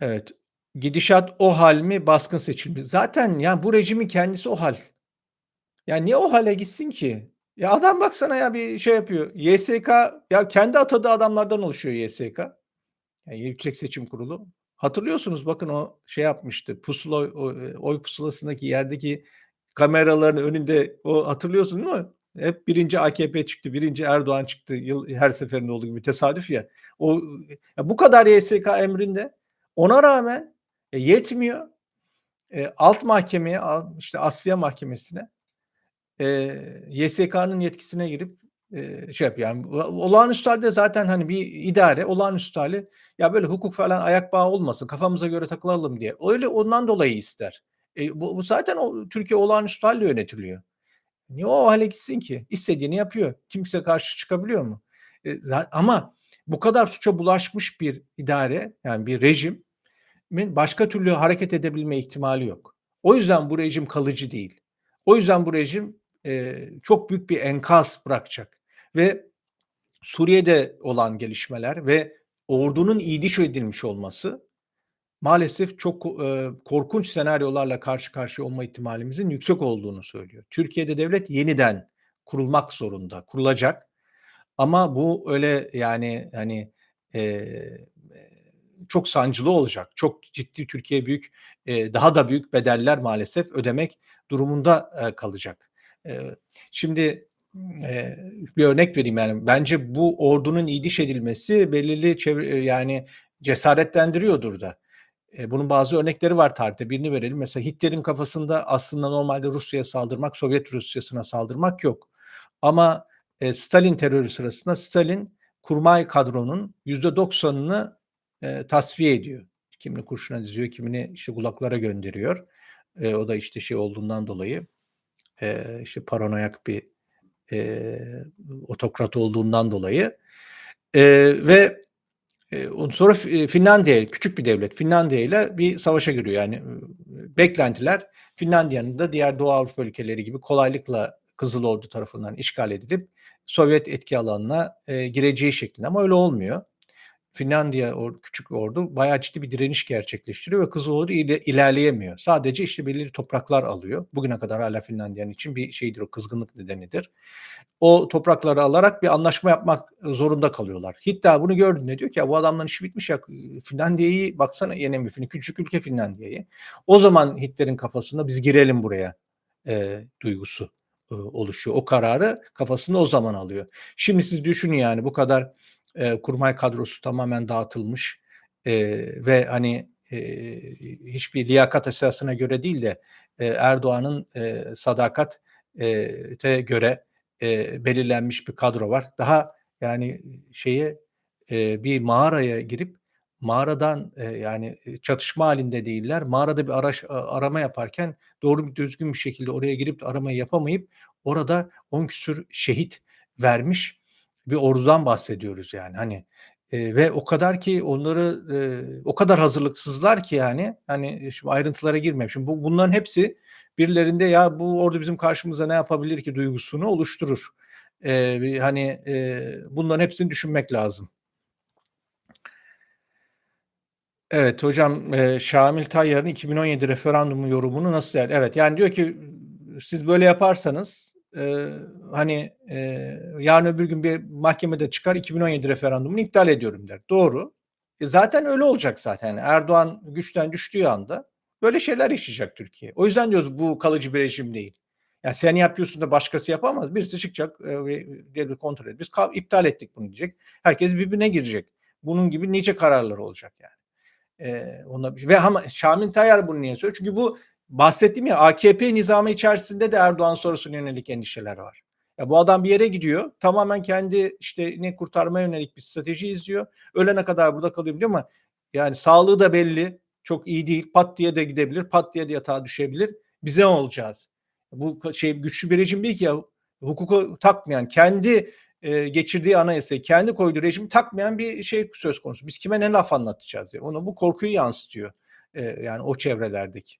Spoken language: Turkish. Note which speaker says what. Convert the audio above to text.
Speaker 1: Evet. Gidişat o hâl mi, baskın seçim mi? Zaten ya bu rejimin kendisi o hâl. Ya niye o hâle gitsin ki? Ya adam baksana ya bir şey yapıyor. YSK ya kendi atadığı adamlardan oluşuyor YSK. Ya Yüksek Seçim Kurulu. Hatırlıyorsunuz bakın o şey yapmıştı. Pusula o, eee, oy pusulasındaki yerdeki kameraların önünde o hatırlıyorsun değil mi? Hep 1'inci AKP çıktı, 1'inci Erdoğan çıktı. Yıl her seferinde olduğu gibi tesadüf ya. O ya bu kadar YSK emrinde. Ona rağmen e, yetmiyor. Eee, alt mahkemeye, işte Asliye Mahkemesi'ne eee, YSK'nın yetkisine girip, eee, şey yapıyor yani olağanüstü hâlde zaten hani bir idare, olağanüstü hâli ya böyle hukuk falan ayak bağı olmasın, kafamıza göre takılalım diye. Öyle ondan dolayı ister. E, bu bu zaten o Türkiye olağanüstü hâlle yönetiliyor. Niye o hâle gitsin ki? İstediğini yapıyor. Kimse karşı çıkabiliyor mu? E, ama bu kadar suça bulaşmış bir idare, yani bir rejimin başka türlü hareket edebilme ihtimali yok. O yüzden bu rejim kalıcı değil. O yüzden bu rejim, eee, çok büyük bir enkaz bırakacak ve Suriye'de olan gelişmeler ve ordunun İDİŞ edilmiş olması maalesef çok, eee, korkunç senaryolarla karşı karşıya olma ihtimalimizin yüksek olduğunu söylüyor. Türkiye'de devlet yeniden kurulmak zorunda, kurulacak ama bu öyle yani hani, eee, çok sancılı olacak. Çok ciddi Türkiye büyük, eee, daha da büyük bedeller maalesef ödemek durumunda, eee, kalacak. Eee, şimdi, eee, bir örnek vereyim yani bence bu ordunun İDİŞ edilmesi belirli çevre yani cesaretlendiriyordur da. Eee, bunun bazı örnekleri var tarihte. Birini verelim. Mesela Hitler'in kafasında aslında normalde Rusya'ya saldırmak, Sovyet Rusyası'na saldırmak yok. Ama, eee, Stalin terörü sırasında Stalin kurmay kadronun %90'ını, eee, tasfiye ediyor. Kimini kurşuna diziyor, kimini işte kulaklara gönderiyor. Eee, o da işte şey olduğundan dolayı, eee, işte paranoyak bir, eee, otokrat olduğundan dolayı. Eee, ve, ondan sonra Fi Finlandiya küçük bir devlet. Finlandiya'yla bir savaşa giriyor. Yani, beklentiler Finlandiya'nın da diğer Doğu Avrupa ülkeleri gibi kolaylıkla Kızıl Ordu tarafından işgal edilip Sovyet etki alanına, eee, gireceği şeklinde ama öyle olmuyor. Finlandiya or küçük ordu bayağı ciddi bir direniş gerçekleştiriyor ve Kızıl Ordu ile ilerleyemiyor. Sadece işte belirli topraklar alıyor. Bugüne kadar hâlâ Finlandiya'nın için bir şeydir o kızgınlık nedenidir. O toprakları alarak bir anlaşma yapmak zorunda kalıyorlar. Hitler bunu gördüğünde diyor ki ya bu adamların işi bitmiş ya Finlandiya'yı baksana yenemiyor. Küçük ülke Finlandiya'yı. O zaman Hitler'in kafasında biz girelim buraya, eee, duygusu, ııı, oluşuyor. O kararı kafasında o zaman alıyor. Şimdi siz düşünün yani bu kadar, eee, kurmay kadrosu tamamen dağıtılmış, eee, ve hani, eee, hiçbir liyakat esasına göre değil de, eee, Erdoğan'ın, eee, sadakat eee, te göre, eee, belirlenmiş bir kadro var. Daha yani şeye, eee, bir mağaraya girip mağaradan, eee, yani çatışma hâlinde değiller. Mağarada bir araş arama yaparken doğru düzgün bir şekilde oraya girip aramayı yapamayıp orada 10 küsur şehit vermiş bir ordudan bahsediyoruz yani hani, eee, ve o kadar ki onları, eee, o kadar hazırlıksızlar ki yani hani şimdi ayrıntılara girmeyeyim. Şimdi bu bunların hepsi birilerinde ya bu ordu bizim karşımıza ne yapabilir ki duygusunu oluşturur. Bir hani, eee, bunların hepsini düşünmek lazım. Evet hocam, eee, Şamil Tayyar'ın 2017 referandumu yorumunu nasıl değer Evet, yani diyor ki siz böyle yaparsanız, eee, hani, eee, yarın öbür gün bir mahkemede çıkar 2017 referandumunu iptal ediyorum der. Doğru. E, zaten öyle olacak zaten. Erdoğan güçten düştüğü anda böyle şeyler yaşayacak Türkiye. O yüzden diyoruz bu kalıcı bir rejim değil. Ya sen yapıyorsun da başkası yapamaz. Birisi çıkacak, eee, ve devlet kontrol ediyor. Biz iptal ettik bunu diyecek. Herkes birbirine girecek. Bunun gibi nice kararlar olacak yani. Eee, ona ve ama Şamil Tayyar bunu niye söylüyor? Çünkü bu bahsettiğim ya AKP nizamı içerisinde de Erdoğan sonrasına yönelik endişeler var. Ya bu adam bir yere gidiyor. Tamamen kendi işte ne kurtarmaya yönelik bir strateji izliyor. Ölene kadar burada kalayım diyor ama yani sağlığı da belli. Çok iyi değil. Pat diye de gidebilir. Pat diye de yatağa düşebilir. Biz ne olacağız? Bu şey güçlü bir rejim değil ki ya. Hukuku takmayan, kendi, eee, geçirdiği anayasayı, kendi koyduğu rejimi takmayan bir şey söz konusu. Biz kime ne laf anlatacağız ya? Onu bu korkuyu yansıtıyor, eee, yani o çevrelerdeki.